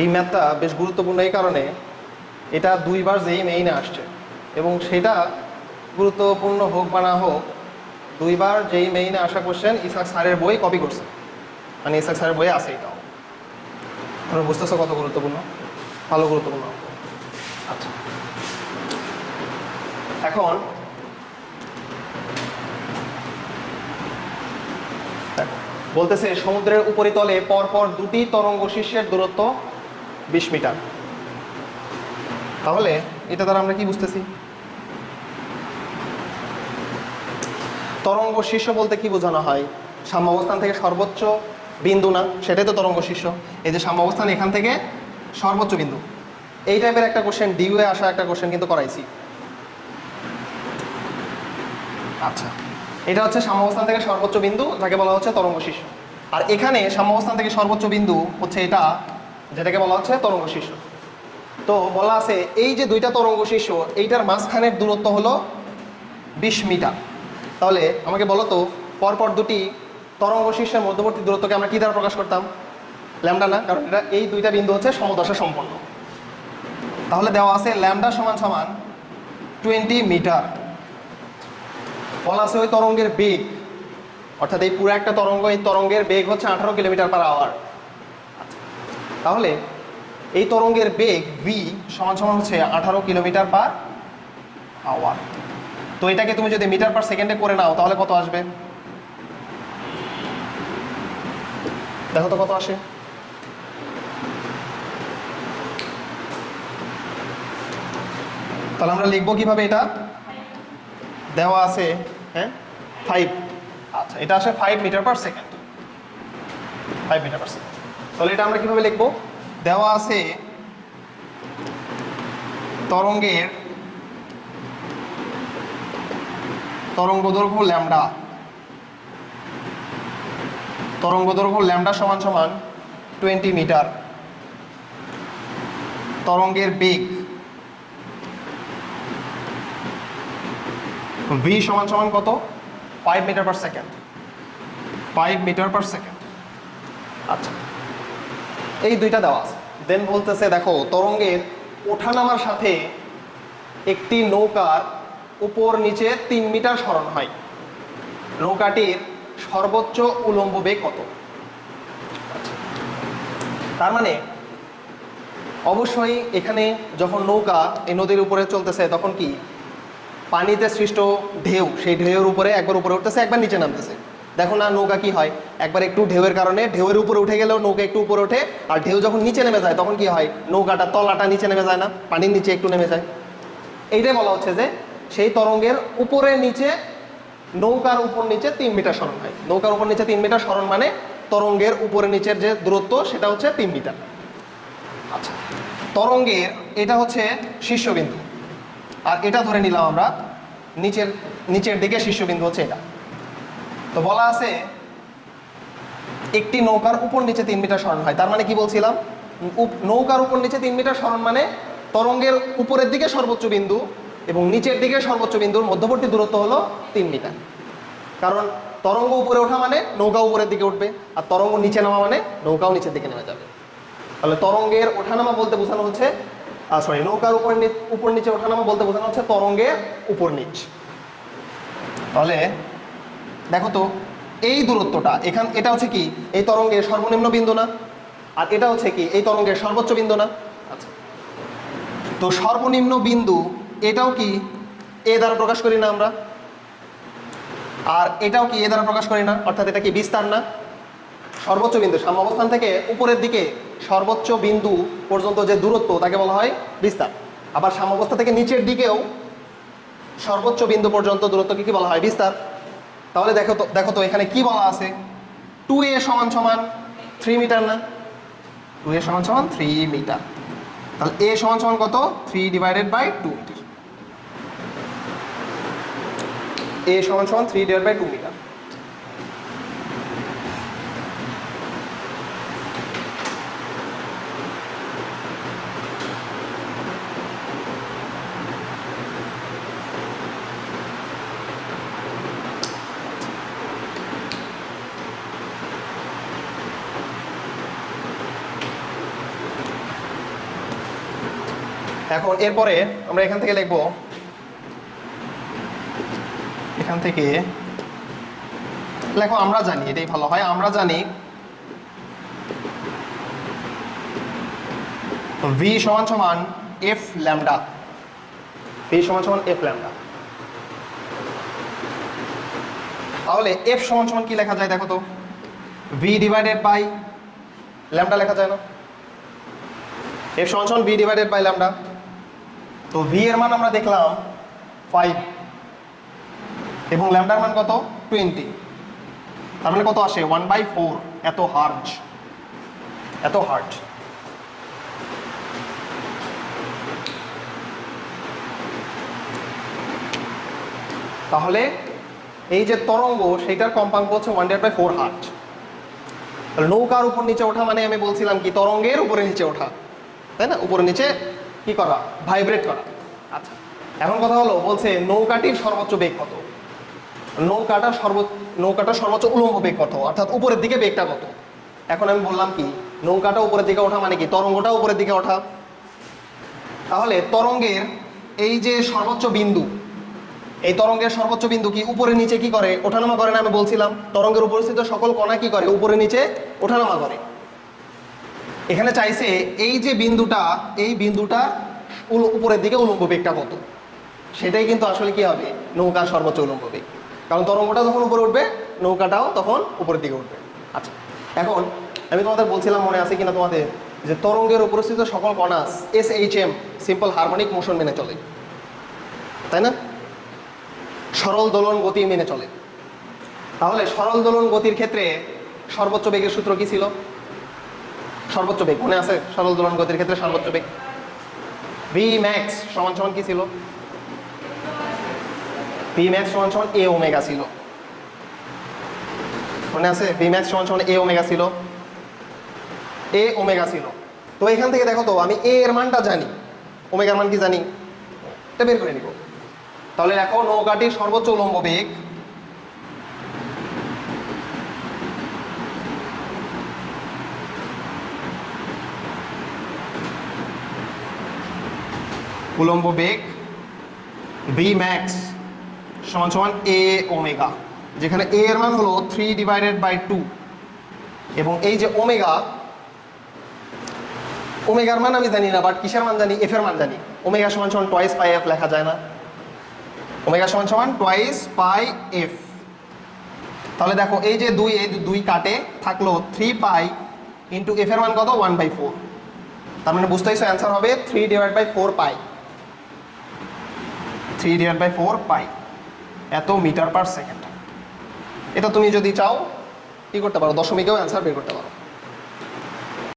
এই ম্যাথটা বেশ গুরুত্বপূর্ণ এই কারণে এটা দুইবার যেই মেইনে আসছে। এবং সেটা গুরুত্বপূর্ণ হোক বা না হোক, দুইবার যেই মেইনে আসা কোশ্চেন ইসাক স্যারের বই কপি করছে। মানে ইসাক স্যারের বইয়ে আছে এটাও। তোমরা বুঝতেছো কত গুরুত্বপূর্ণ? ভালো গুরুত্বপূর্ণ। আচ্ছা। এখন বলতেছে সমুদ্রের উপরিতলে পরপর দুটি তরঙ্গ শীর্ষের দূরত্ব বিশ মিটার। তাহলে এটা দ্বারা আমরা কি বুঝতেছি? তরঙ্গ শীর্ষ বলতে কি বোঝানো হয়? সাম্যাবস্থান থেকে সর্বোচ্চ বিন্দু না, সেটাই তো তরঙ্গ শীর্ষ। এই যে সাম্যাবস্থান এখান থেকে সর্বোচ্চ বিন্দু। এই টাইপের একটা কোশ্চেন ডিউয়ে আসা একটা কোশ্চেন কিন্তু করাইছি। আচ্ছা এটা হচ্ছে সাম্যাবস্থান থেকে সর্বোচ্চ বিন্দু, যাকে বলা হচ্ছে তরঙ্গ শীর্ষ। আর এখানে সাম্যাবস্থান থেকে সর্বোচ্চ বিন্দু হচ্ছে এটা যেটাকে বলা হচ্ছে তরঙ্গ শীর্ষ। তো বলা আছে এই যে দুইটা তরঙ্গ শীর্ষ, এইটার মাঝখানের দূরত্ব হলো বিশ মিটার। তাহলে আমাকে বলো তো, পরপর দুটি তরঙ্গ শীর্ষের মধ্যবর্তী দূরত্বকে আমরা কী দ্বারা প্রকাশ করতাম? ল্যামডা না, কারণ এটা এই দুইটা বিন্দু হচ্ছে সমদশা সম্পন্ন। তাহলে দেওয়া আছে ল্যামডা সমান সমান টোয়েন্টি মিটার। বলা আছে ওই তরঙ্গের বেগ, অর্থাৎ এই পুরো একটা তরঙ্গ, এই তরঙ্গের বেগ হচ্ছে আঠারো কিলোমিটার পার আওয়ার। তাহলে এই তরঙ্গের বেগ বি সমান সমান হচ্ছে আঠারো কিলোমিটার পার আওয়ার তো এটাকে তুমি যদি মিটার পার সেকেন্ডে করে নাও, তাহলে কত আসবে? দেখো তো কত আসে। তাহলে আমরা লিখব কীভাবে এটা? দেওয়া আছে হ্যাঁ? ফাইভ আচ্ছা এটা আসে five metre per second. Five metre per second. তাহলে এটা আমরা কীভাবে লিখব? দেওয়া আছে তরঙ্গের তরঙ্গ দৈর্ঘ্য ল্যামডা। তরঙ্গ দৈর্ঘ্য ল্যামডা সমান সমান টোয়েন্টি মিটার। তরঙ্গের বেগ ভি সমান সমান কত? Five metre per second five metre per second এই দুইটা দেওয়া আছে। দেন বলতেছে, দেখো, তরঙ্গের ওঠানামার সাথে একটি নৌকার উপর নিচে তিন মিটার সরণ হয়। নৌকাটির সর্বোচ্চ উলম্ব বেগ কত। তার মানে অবশ্যই এখানে যখন নৌকা এই নদীর উপরে চলতেছে, তখন কি? পানিতে সৃষ্ট ঢেউ, সেই ঢেউয়ের উপরে একবার উপরে উঠতেছে, একবার নিচে নামতেছে। দেখো না নৌকা কি হয়? একবার একটু ঢেউয়ের কারণে ঢেউয়ের উপরে উঠে গেলেও নৌকা একটু উপরে ওঠে, আর ঢেউ যখন নিচে নেমে যায় তখন কি হয়? নৌকাটা, তলাটা নিচে নেমে যায় না, পানির নিচে একটু নেমে যায়। এইটাই বলা হচ্ছে যে সেই তরঙ্গের উপরে নিচে নৌকার উপর নিচে তিন মিটার সরণ হয়। নৌকার উপর নিচে তিন মিটার সরণ মানে তরঙ্গের উপরে নিচের যে দূরত্ব সেটা হচ্ছে তিন মিটার। আচ্ছা তরঙ্গের, এটা হচ্ছে শীর্ষবিন্দু। আর এটা ধরে নিলাম আমরা, নিচের নিচের দিকে শীর্ষবিন্দু হচ্ছে এটা। তো বলা আছে, একটি নৌকার উপর নিচে তিন মিটার সরণ হয়। তার মানে কি বলছিলাম? নৌকার উপর নিচে তিন মিটার সরণ মানে তরঙ্গের উপরের দিকে সর্বোচ্চ বিন্দু এবং নিচের দিকে সর্বোচ্চ বিন্দুর মধ্যবর্তী দূরত্ব হলো তিন মিটার। কারণ তরঙ্গ উপরে ওঠা মানে নৌকা উপরের দিকে উঠবে, আর তরঙ্গ নিচে নামা মানে নৌকাও নিচের দিকে নেমে যাবে। তাহলে তরঙ্গের ওঠানামা বলতে বোঝানো হচ্ছে সরি নৌকার উপর উপর নিচে ওঠানামা বলতে বোঝানো হচ্ছে তরঙ্গের উপর নিচ। তাহলে দেখো তো, এই দূরত্বটা, এখান, এটা হচ্ছে কি? এই তরঙ্গের সর্বনিম্ন বিন্দু না? আর এটা হচ্ছে কি? এই তরঙ্গের সর্বোচ্চ বিন্দু না? আচ্ছা। তো সর্বনিম্ন বিন্দু, এটাও কি এ দ্বারা প্রকাশ করি না আমরা? আর এটাও কি এ দ্বারা প্রকাশ করি না? অর্থাৎ এটা কি বিস্তার না? সর্বোচ্চ বিন্দু সাম্যাবস্থান থেকে উপরের দিকে সর্বোচ্চ বিন্দু পর্যন্ত যে দূরত্ব, তাকে বলা হয় বিস্তার। আবার সাম্যাবস্থা থেকে নিচের দিকেও সর্বোচ্চ বিন্দু পর্যন্ত দূরত্বকে কি বলা হয়? বিস্তার। তাহলে দেখো তো দেখো তো এখানে কি বলা আছে? টু এ সমান সমান থ্রি মিটার না? টু এ সমান সমান থ্রি মিটার তাহলে এ সমান সমান কত? Three divided by two meter a সমান সমান three divide by two meter এখন এরপরে আমরা এখান থেকে লিখব, এখান থেকে লেখো, আমরা জানি। এটাই ভালো হয়। আমরা জানি। ভি সমান সমান এফ ল্যামডা ভি সমান সমান এফ ল্যামডা তাহলে এফ সমান সমান কি লেখা যায় দেখো তো? ভি ডিভাইডেড বাই ল্যামডা লেখা যায় না। এফ সমান সমান ভি ডিভাইডেড বাই ল্যামডা তো ভি এর মান আমরা দেখলাম ফাইভ এবং ল্যামডার মান কত? টোয়েন্টি তার মানে কত আসে? ওয়ান বাই ফোর এত হার্জ এত হার্জ তাহলে এই যে তরঙ্গ, সেইটার কম্পাঙ্ক হচ্ছে one divided by four hertz নৌকার উপর নিচে ওঠা মানে আমি বলছিলাম কি? তরঙ্গের উপরে নিচে ওঠা। তাই না? উপরে নিচে কি করা? ভাইব্রেট করা। আচ্ছা। এখন কথা হলো, বলছে নৌকাটির সর্বোচ্চ বেগ কত? নৌকাটা সর্ব নৌকাটা সর্বোচ্চ উলম্ব বেগ কত? অর্থাৎ উপরের দিকে বেগটা কত? এখন আমি বললাম কি, নৌকাটা উপরের দিকে ওঠা মানে কি? তরঙ্গটা উপরের দিকে ওঠা। তাহলে তরঙ্গের এই যে সর্বোচ্চ বিন্দু, এই তরঙ্গের সর্বোচ্চ বিন্দু কি উপরে নিচে কি করে? ওঠানামা করে না আমি বলছিলাম। তরঙ্গের উপস্থিত সকল কণা কি করে? উপরে নিচে ওঠানামা করে। এখানে চাইছে এই যে বিন্দুটা, এই বিন্দুটা উপরের দিকে উলম্ব বেগটা কত সেটাই কিন্তু আসলে কি হবে? নৌকার সর্বোচ্চ উলম্ব বেগ। কারণ তরঙ্গটা যখন উপরে উঠবে, নৌকাটাও তখন উপরের দিকে উঠবে। আচ্ছা এখন আমি তোমাদের বলছিলাম মনে আছে কিনা তোমাদের, যে তরঙ্গের উপস্থিত সকল কণা S H M simple harmonic motion মেনে চলে। তাই না? সরল দোলন গতি মেনে চলে। তাহলে সরল দোলন গতির ক্ষেত্রে সর্বোচ্চ বেগের সূত্র কি ছিল? সর্বোচ্চ বেগ। মনে আছে সরল দোলন গতির ক্ষেত্রে সর্বোচ্চ বেগ? ভি ম্যাক্স সমান সমান কি ছিল? ভি ম্যাক্স সমান সমান এ ওমেগা ছিল। মনে আছে? ভি ম্যাক্স সমান সমান এ ওমেগা ছিল। এ ওমেগা ছিল। তো এখান থেকে দেখো তো, আমি এ এর মানটা জানি। ওমেগার মান কি জানি? এটা বের করে নিব। তাহলে দেখো নৌকাটির সর্বোচ্চ উলম্ব বেগ উলম্ব বেগ ভি ম্যাক্স সমান সমান এ ওমেগা যেখানে এ এর মান হলো থ্রি ডিভাইডেড বাই টু এবং এই যে ওমেগা ওমেগার মান আমি জানি না বাট কিসের মান জানি? এফ এর মান জানি। ওমেগা সমান সমান টয়েস পাই এফ লেখা যায় না। ওমেগা সমান সমান টয়েস পাই এফ তাহলে দেখো, এই যে দুই, এই দুই কাটে, থাকল থ্রি পাই ইন্টু এফ এর মান কত? ওয়ান বাই ফোর তার মানে বুঝতেইছো অ্যান্সার হবে three divide by four pi three divide by four pi এত মিটার পার সেকেন্ড এটা তুমি যদি চাও কী করতে পারো, দশমিকেও অ্যান্সার বের করতে পারো।